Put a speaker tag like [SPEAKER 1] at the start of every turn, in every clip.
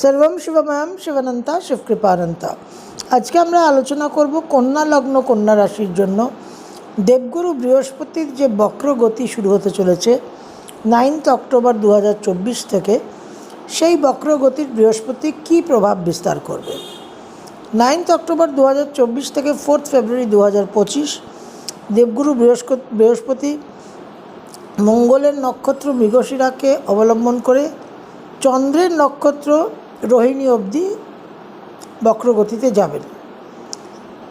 [SPEAKER 1] সর্বম শিবময়ম শিবানন্তা শিবকৃপানন্তা আজকে আমরা আলোচনা করব কন্যা লগ্ন কন্যা রাশির জন্য। দেবগুরু বৃহস্পতির যে বক্র গতি শুরু হতে চলেছে নাইনথ অক্টোবর দু হাজার চব্বিশ থেকে, সেই বক্র গতির বৃহস্পতি কী প্রভাব বিস্তার করবে? নাইনথ অক্টোবর দু হাজার চব্বিশ থেকে ফোর্থ ফেব্রুয়ারি দু হাজার পঁচিশ, দেবগুরু বৃহস্পতি বৃহস্পতি মঙ্গলের নক্ষত্র মৃগশিরাকে অবলম্বন করে চন্দ্রের নক্ষত্র রোহিণী অবধি বক্রগতিতে যাবেন।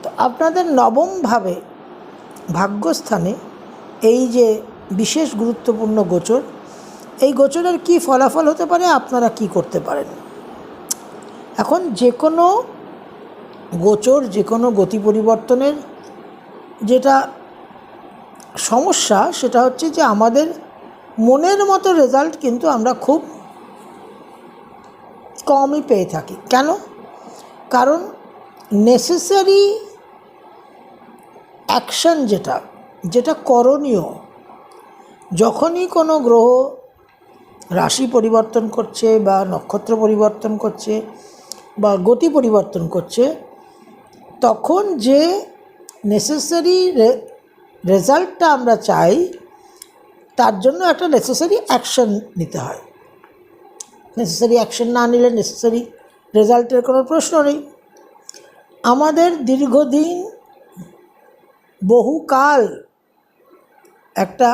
[SPEAKER 1] তো আপনাদের নবমভাবে ভাগ্যস্থানে এই যে বিশেষ গুরুত্বপূর্ণ গোচর, এই গোচরের কি ফলাফল হতে পারে, আপনারা কি করতে পারেন? এখন যে কোনো গোচর, যে কোনো গতি পরিবর্তনের যেটা সমস্যা, সেটা হচ্ছে যে আমাদের মনের মতো রেজাল্ট কিন্তু আমরা খুব কমই পেয়ে থাকি। কেন? কারণ নেসেসারি অ্যাকশন যেটা যেটা করণীয়, যখনই কোনো গ্রহ রাশি পরিবর্তন করছে বা নক্ষত্র পরিবর্তন করছে বা গতি পরিবর্তন করছে, তখন যে নেসেসারি রেজাল্টটা আমরা চাই, তার জন্য একটা নেসেসারি অ্যাকশন নিতে হয়। নেসেসারি অ্যাকশন না নিলে নেসেসারি রেজাল্টের কোনো প্রশ্ন নেই। আমাদের দীর্ঘদিন বহুকাল একটা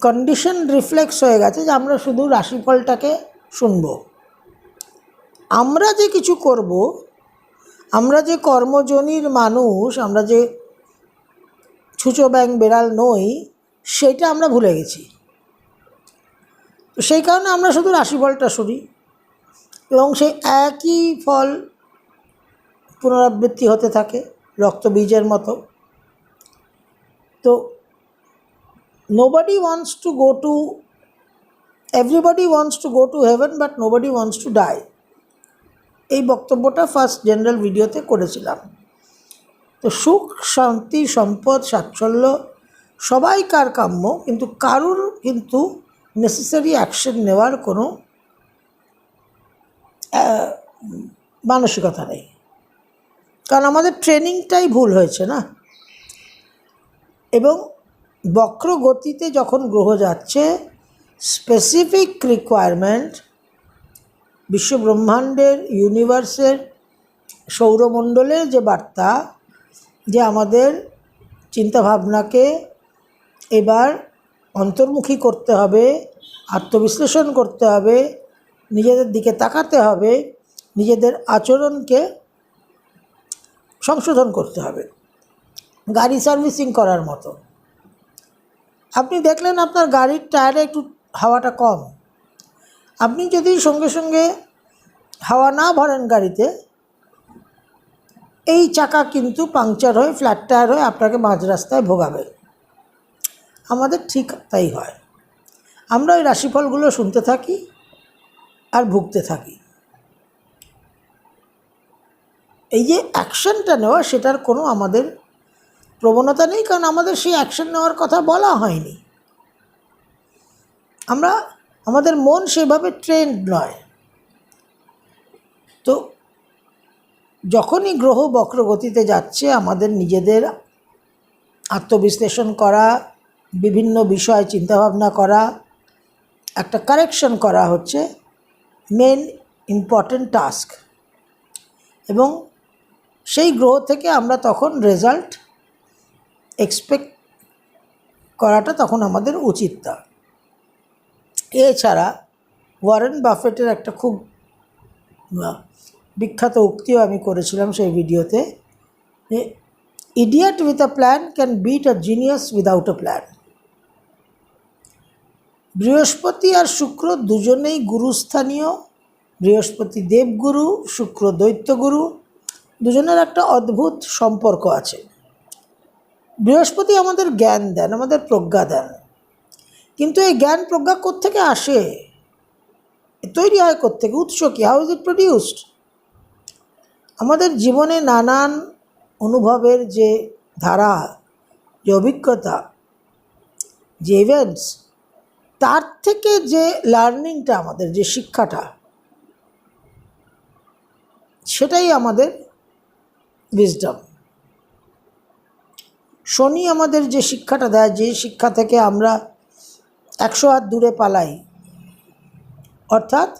[SPEAKER 1] কন্ডিশন রিফ্লেক্স হয়ে গেছে যে আমরা শুধু রাশিফলটাকে শুনব। আমরা যে কিছু করব, আমরা যে কর্মজনীর মানুষ, আমরা যে ছুঁচো ব্যাং বেড়াল নই, সেটা আমরা ভুলে গেছি। তো সেই কারণে আমরা শুধু রাশিফলটা শুনি এবং সেই একই ফল পুনরাবৃত্তি হতে থাকে রক্তবীজের মতো। তো nobody wants to go to everybody wants to go to heaven but nobody wants to die এই বক্তব্যটা ফার্স্ট জেনারেল ভিডিওতে করেছিলাম। তো সুখ, শান্তি, সম্পদ, সাচ্ছল্য সবাই কার কাম্য, কিন্তু কারুর কিন্তু নেসেসারি অ্যাকশন নেওয়ার কোনো মানসিকতা নেই। কারণ আমাদের ট্রেনিংটাই ভুল হয়েছে না? এবং বক্র গতিতে যখন গ্রহ যাচ্ছে স্পেসিফিক রিকোয়ারমেন্ট বিশ্বব্রহ্মাণ্ডের ইউনিভার্সের সৌরমণ্ডলের যে বার্তা, যে আমাদের চিন্তাভাবনাকে এবার অন্তর্মুখী করতে হবে আত্মবিশ্লেষণ করতে হবে, নিজেদের দিকে তাকাতে হবে, নিজেদের আচরণকে সংশোধন করতে হবে। গাড়ি সার্ভিসিং করার মতো। আপনি দেখলেন আপনার গাড়ির টায়ারে একটু হাওয়াটা কম। আপনি যদি সঙ্গে সঙ্গে হাওয়া না ভরেন গাড়িতে, এই চাকা কিন্তু পাংচার হয়ে, ফ্ল্যাট টায়ার হয়ে আপনাকে মাঝ রাস্তায় ভোগাবে। আমাদের ঠিক তাই হয়। আমরা ওই রাশিফলগুলো শুনতে থাকি আর ভুগতে থাকি। এই যে অ্যাকশনটা নেওয়া, সেটার কোনো আমাদের প্রবণতা নেই, কারণ আমাদের সেই অ্যাকশন নেওয়ার কথা বলা হয়নি। আমরা, আমাদের মন সেভাবে ট্রেন্ড নয়। তো যখনই গ্রহ বক্রগতিতে যাচ্ছে, আমাদের নিজেদের আত্মবিশ্লেষণ করা, বিভিন্ন বিষয় চিন্তাভাবনা করা একটা কারেকশন করা হচ্ছে মেন ইম্পর্ট্যান্ট টাস্ক এবং সেই গ্রহ থেকে আমরা তখন রেজাল্ট এক্সপেক্ট করাটা তখন আমাদের উচিত তা এছাড়া ওয়ারেন বাফেটের একটা খুব বিখ্যাত উক্তিও আমি করেছিলাম সেই ভিডিওতে idiot with a plan can beat a genius without a plan Brihaspati আর শুক্র দুজনেই গুরুস্থানীয়। বৃহস্পতি দেবগুরু, শুক্র দৈত্যগুরু, দুজনের একটা অদ্ভুত সম্পর্ক আছে। বৃহস্পতি আমাদের জ্ঞান দেন, আমাদের প্রজ্ঞা দেন। কিন্তু এই জ্ঞান প্রজ্ঞা কোত্থেকে আসে? তৈরি হয় কোত্থেকে? উৎস কী? হাউ ইজ ইট প্রডিউসড আমাদের জীবনে নানান অনুভবের যে ধারা, যে অভিজ্ঞতা, যে ইভেন্টস তার থেকে যে লার্নিংটা আমাদের, যে শিক্ষাটা, সেটাই আমাদের উইজডম শনি আমাদের যে শিক্ষাটা দেয়, যে শিক্ষা থেকে আমরা একশো হাত দূরে পালাই, অর্থাৎ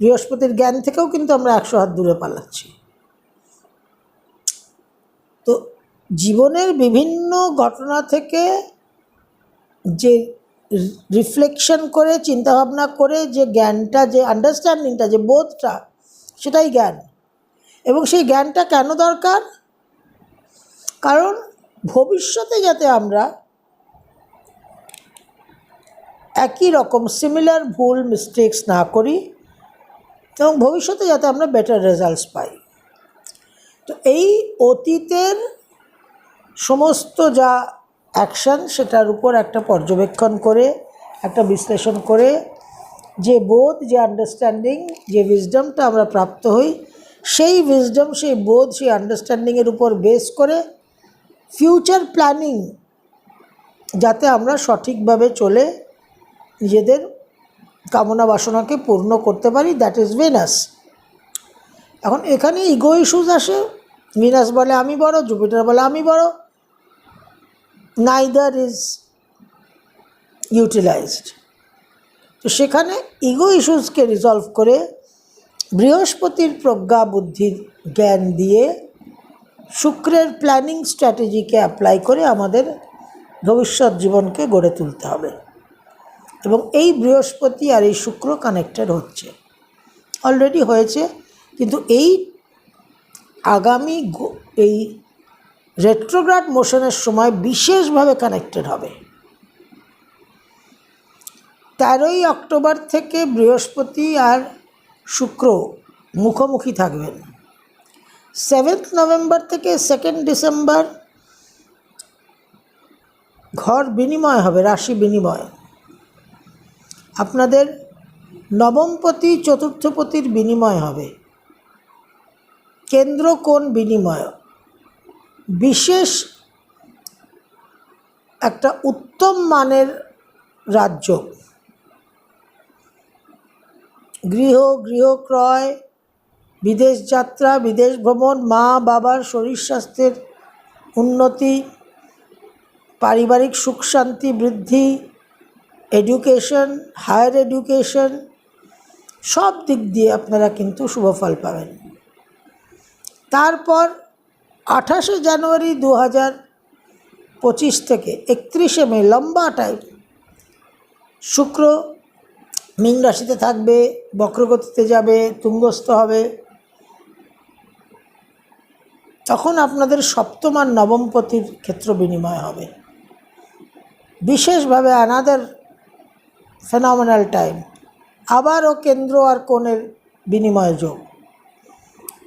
[SPEAKER 1] বৃহস্পতির জ্ঞান থেকেও কিন্তু আমরা একশো হাত দূরে পালাচ্ছি। তো জীবনের বিভিন্ন ঘটনা থেকে যে রিফ্লেকশন করে, চিন্তাভাবনা করে যে জ্ঞানটা, যে আন্ডারস্ট্যান্ডিংটা যে বোধটা, সেটাই জ্ঞান। এবং সেই জ্ঞানটা কেন দরকার? কারণ ভবিষ্যতে যাতে আমরা একই রকম সিমিলার ভুল মিস্টেক্স না করি, এবং ভবিষ্যতে যাতে আমরা বেটার রেজাল্টস পাই। তো এই অতীতের সমস্ত যা অ্যাকশন সেটার উপর একটা পর্যবেক্ষণ করে, একটা বিশ্লেষণ করে, যে বোধ, যে আন্ডারস্ট্যান্ডিং যে উইজডমটা আমরা প্রাপ্ত হই, সেই উইজডম সেই বোধ, সেই আন্ডারস্ট্যান্ডিংয়ের উপর বেস করে ফিউচার প্ল্যানিং যাতে আমরা সঠিকভাবে চলে নিজেদের কামনা বাসনাকে পূর্ণ করতে পারি দ্যাট ইজ ভেনাস এখন এখানে ইগো ইস্যুজ আসে ভিনাস বলে আমি বড় জুপিটার বলে আমি বড় নাইদার ইজ ইউটিলাইজড তো সেখানে ইগো ইস্যুসকে রিজলভ করে বৃহস্পতির প্রজ্ঞা বুদ্ধির জ্ঞান দিয়ে শুক্রের প্ল্যানিং স্ট্র্যাটেজিকে অ্যাপ্লাই করে আমাদের ভবিষ্যৎ জীবনকে গড়ে তুলতে হবে। এবং এই বৃহস্পতি আর এই শুক্র কানেক্টেড হচ্ছে। অলরেডি হয়েছে, কিন্তু এই আগামী এই রেট্রোগ্রাড মোশনের সময় বিশেষভাবে কানেক্টেড হবে। তেরোই অক্টোবর থেকে বৃহস্পতি আর শুক্র মুখোমুখি থাকবেন। সেভেন্থ নভেম্বর থেকে সেকেন্ড ডিসেম্বর ঘর বিনিময় হবে, রাশি বিনিময়। আপনাদের নবমপতি, চতুর্থপতির বিনিময় হবে। কেন্দ্র কোন বিনিময়। বিশেষ একটা উত্তম মানের রাজ্য। গৃহ গৃহ ক্রয় বিদেশ যাত্রা, বিদেশ ভ্রমণ, মা বাবার শরীর স্বাস্থ্যের উন্নতি, পারিবারিক সুখ শান্তি বৃদ্ধি, এডুকেশন, হায়ার এডুকেশন, সব দিক দিয়ে আপনারা কিন্তু শুভ ফল পাবেন। তারপর আঠাশে জানুয়ারি দু হাজার পঁচিশ থেকে একত্রিশে মে লম্বা টাইম শুক্র মীন রাশিতে থাকবে, বক্রগতিতে যাবে, তুঙ্গস্থ হবে। তখন আপনাদের সপ্তম আর নবমপতির ক্ষেত্র বিনিময় হবে। বিশেষভাবে অ্যানাদার ফেনামিনাল টাইম আবারও কেন্দ্র আর কোণের বিনিময় যোগ।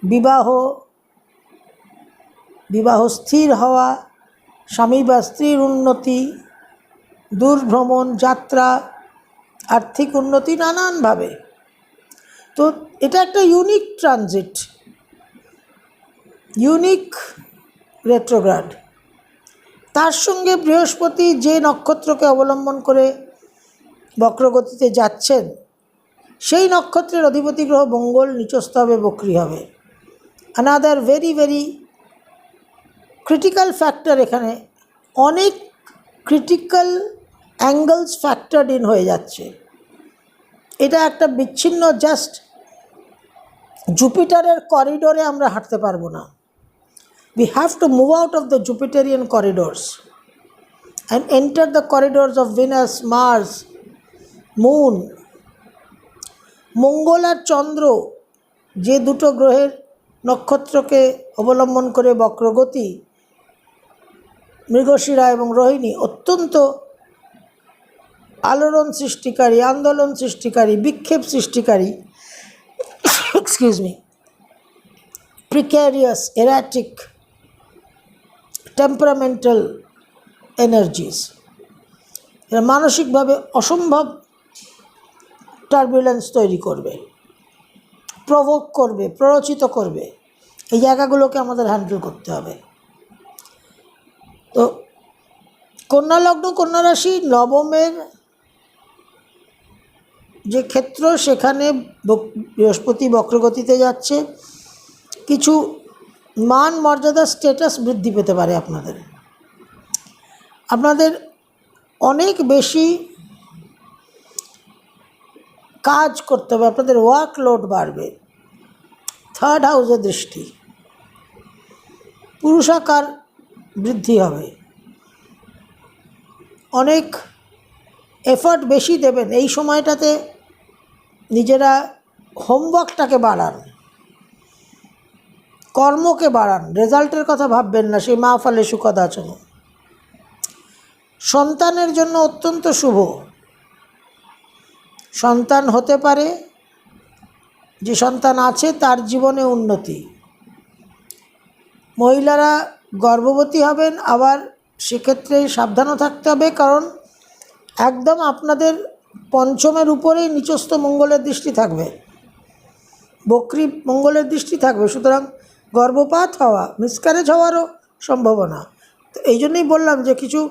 [SPEAKER 1] বিবাহ বিবাহ স্থির হওয়া, স্বামী বা স্ত্রীর উন্নতি, দূরভ্রমণ, যাত্রা, আর্থিক উন্নতি নানানভাবে। তো এটা একটা ইউনিক ট্রানজিট ইউনিক রেট্রোগ্রাড তার সঙ্গে বৃহস্পতি যে নক্ষত্রকে অবলম্বন করে বক্রগতিতে যাচ্ছেন, সেই নক্ষত্রের অধিপতি গ্রহ মঙ্গল নিচস্থ হবে বক্রি হবে। Another very very critical factor এখানে অনেক ক্রিটিক্যাল অ্যাঙ্গেলস ফ্যাক্টরড ইন হয়ে যাচ্ছে এটা একটা বিচ্ছিন্ন জাস্ট জুপিটারের করিডোরে আমরা হাঁটতে পারব না we have to move out of the Jupiterian corridors and enter the corridors of Venus, Mars, Moon. মঙ্গল আর চন্দ্র যে দুটো গ্রহের নক্ষত্রকে অবলম্বন করে বক্রগতি মৃগশিরা এবং রোহিণী অত্যন্ত আলোড়ন সৃষ্টিকারী আন্দোলন সৃষ্টিকারী বিক্ষেপ সৃষ্টিকারী excuse me precarious, erratic, temperamental energies এরা মানসিকভাবে অসম্ভব টার্বুলেন্স তৈরি করবে প্রভোগ করবে প্ররোচিত করবে। এই জায়গাগুলোকে আমাদের হ্যান্ডেল করতে হবে। তো কন্যা লগ্ন, কন্যা রাশি, নবমের যে ক্ষেত্র, সেখানে বৃহস্পতি বক্রগতিতে যাচ্ছে। কিছু মান, মর্যাদা স্ট্যাটাস বৃদ্ধি পেতে পারে আপনাদের। আপনাদের অনেক বেশি কাজ করতে হবে। আপনাদের ওয়ার্কলোড বাড়বে। থার্ড হাউসের দৃষ্টি। পুরুষাকার বৃদ্ধি হবে। অনেক এফর্ট বেশি দেবেন এই সময়টাতে নিজেরা হোমওয়ার্কটাকে বাড়ান। কর্মকে বাড়ান। রেজাল্টের কথা ভাববেন না, সেই মা ফলে সুখদাচন সন্তানের জন্য অত্যন্ত শুভ। সন্তান হতে পারে, যে সন্তান আছে তার জীবনে উন্নতি। মহিলারা গর্ভবতী হবেন, আবার সেক্ষেত্রে সাবধানও থাকতে হবে, কারণ একদম আপনাদের পঞ্চমের উপরেই নিচস্থ মঙ্গলের দৃষ্টি থাকবে। বক্রি মঙ্গলের দৃষ্টি থাকবে, সুতরাং গর্ভপাত হওয়া মিসক্যারেজ হওয়ারও সম্ভাবনা। তো এই জন্যই বললাম যে কিছু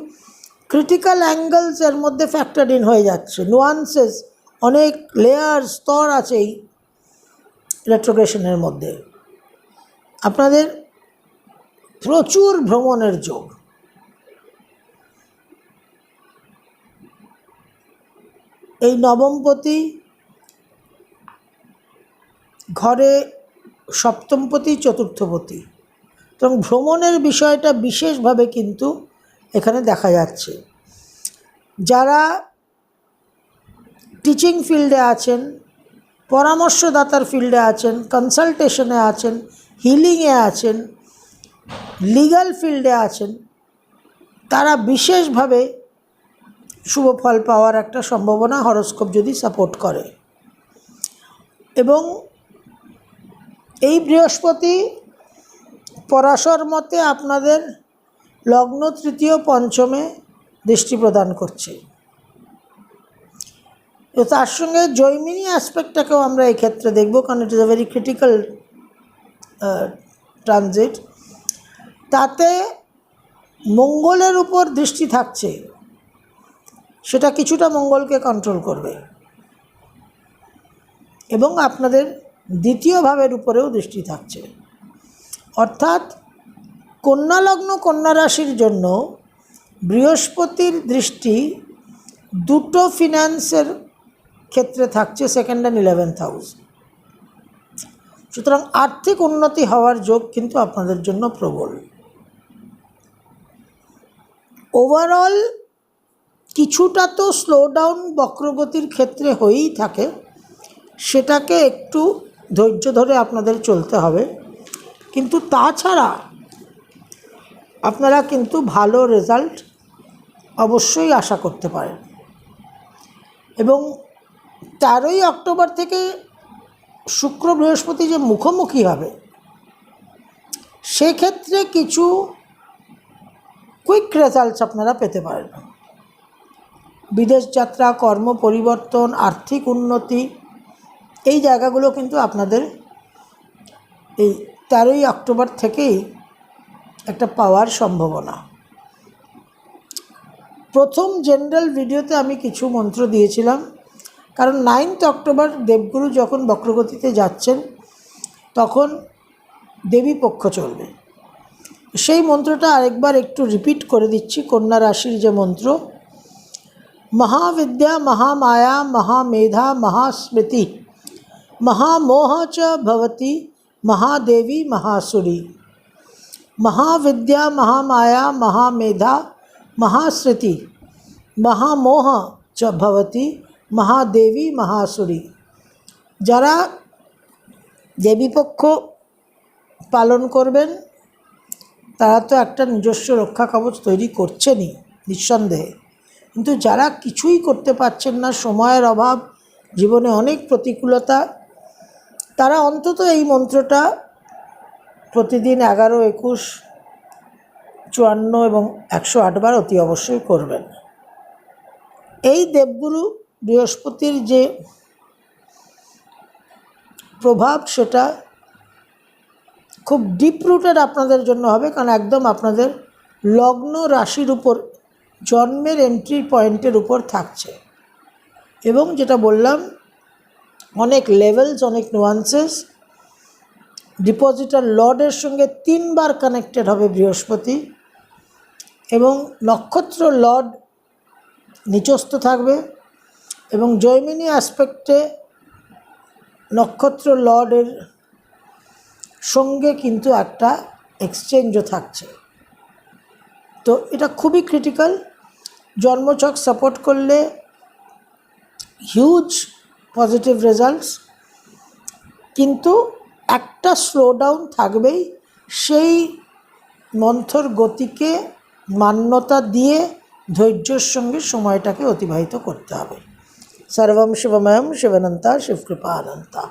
[SPEAKER 1] ক্রিটিক্যাল অ্যাঙ্গেলস এর মধ্যে ফ্যাক্টর ইন হয়ে যাচ্ছে। নোয়ান্সেস অনেক লেয়ার স্তর আছে এই রেট্রোগ্রেশনের মধ্যে। আপনাদের প্রচুর ভ্রমণের যোগ। এই নবমপতি ঘরে সপ্তমপতি চতুর্থপতি এবং ভ্রমণের বিষয়টা বিশেষভাবে কিন্তু এখানে দেখা যাচ্ছে। যারা টিচিং ফিল্ডে আছেন, পরামর্শদাতার ফিল্ডে আছেন কনসালটেশনে আছেন হিলিংয়ে আছেন লিগ্যাল ফিল্ডে আছেন, তারা বিশেষভাবে শুভ ফল পাওয়ার একটা সম্ভাবনা হরস্কোপ যদি সাপোর্ট করে। এবং এই বৃহস্পতি পরাশর মতে আপনাদের লগ্ন তৃতীয় পঞ্চমে দৃষ্টি প্রদান করছে। তো তার সঙ্গে জৈমিনী অ্যাসপেক্টটাকেও আমরা এই ক্ষেত্রে দেখব, কারণ it is a very critical transit তাতে মঙ্গলের উপর দৃষ্টি থাকছে, সেটা কিছুটা মঙ্গলকে কন্ট্রোল করবে। এবং আপনাদের দ্বিতীয় ভাবের উপরেও দৃষ্টি থাকছে। অর্থাৎ কন্যা লগ্ন কন্যা রাশির জন্য বৃহস্পতির দৃষ্টি দুটো ফিনান্সের ক্ষেত্রে থাকছে সেকেন্ড অ্যান্ড ইলেভেন্থ হাউস সুতরাং আর্থিক উন্নতি হওয়ার যোগ কিন্তু আপনাদের জন্য প্রবল। ওভারঅল কিছুটা তো স্লো ডাউন বক্রগতির ক্ষেত্রে হয়েই থাকে। সেটাকে একটু ধৈর্য ধরে আপনাদের চলতে হবে। কিন্তু তাছাড়া আপনারা কিন্তু ভালো রেজাল্ট অবশ্যই আশা করতে পারেন। এবং তেরোই অক্টোবর থেকে শুক্র বৃহস্পতি যে মুখোমুখি হবে, সেক্ষেত্রে কিছু কুইক রেজাল্টস আপনারা পেতে পারেন। বিদেশ যাত্রা, কর্ম পরিবর্তন, আর্থিক উন্নতি, এই জায়গাগুলো কিন্তু আপনাদের এই তেরোই অক্টোবর থেকেই একটা পাওয়ার সম্ভাবনা। প্রথম জেনারেল ভিডিওতে আমি কিছু মন্ত্র দিয়েছিলাম, কারণ নাইনথ অক্টোবর দেবগুরু যখন বক্রগতিতে যাচ্ছেন, তখন দেবী পক্ষ চলবে। সেই মন্ত্রটা আরেকবার একটু রিপিট করে দিচ্ছি কন্যা রাশির যে মন্ত্র মহাবিদ্যা মহামায়া মহামেধা মহাস্মৃতি महामोह च भवति महादेवी महासुरी महाविद्या महामाया महामेधा महाश्रुति महामोह च भवति महादेवी महासुरी যারা দেবীপক্ষ পালন করবেন তারা তো একটা নিজস্ব রক্ষা কবচ তৈরি করছেনই, নিঃসন্দেহে। কিন্তু যারা কিছুই করতে পারছেন না, সময়ের অভাব, জীবনে অনেক প্রতিকূলতা, তারা অন্তত এই মন্ত্রটা প্রতিদিন এগারো, একুশ, চুয়ান্ন এবং একশো আটবার অতি অবশ্যই করবেন। এই দেবগুরু বৃহস্পতির যে প্রভাব, সেটা খুব ডিপ রুটেড আপনাদের জন্য হবে, কারণ একদম আপনাদের লগ্ন রাশির উপর, জন্মের এন্ট্রি পয়েন্টের উপর থাকছে। এবং যেটা বললাম, অনেক লেভেলস অনেক নোয়ান্সেস ডিপোজিটার লর্ডের সঙ্গে তিনবার কানেক্টেড হবে বৃহস্পতি, এবং নক্ষত্র লর্ড নিচস্থ থাকবে, এবং জৈমিনী অ্যাসপেক্টে নক্ষত্র লর্ডের সঙ্গে কিন্তু একটা এক্সচেঞ্জও থাকছে। তো এটা খুবই ক্রিটিক্যাল জন্মছক সাপোর্ট করলে হিউজ পজিটিভ রেজাল্টস কিন্তু একটা স্লো ডাউন থাকবেই, সেই মন্থর গতিকে মান্যতা দিয়ে ধৈর্যের সঙ্গে সময়টাকে অতিবাহিত করতে হবে। সর্বম শিবময়ম শিবানন্তা, শিবকৃপা অনন্তা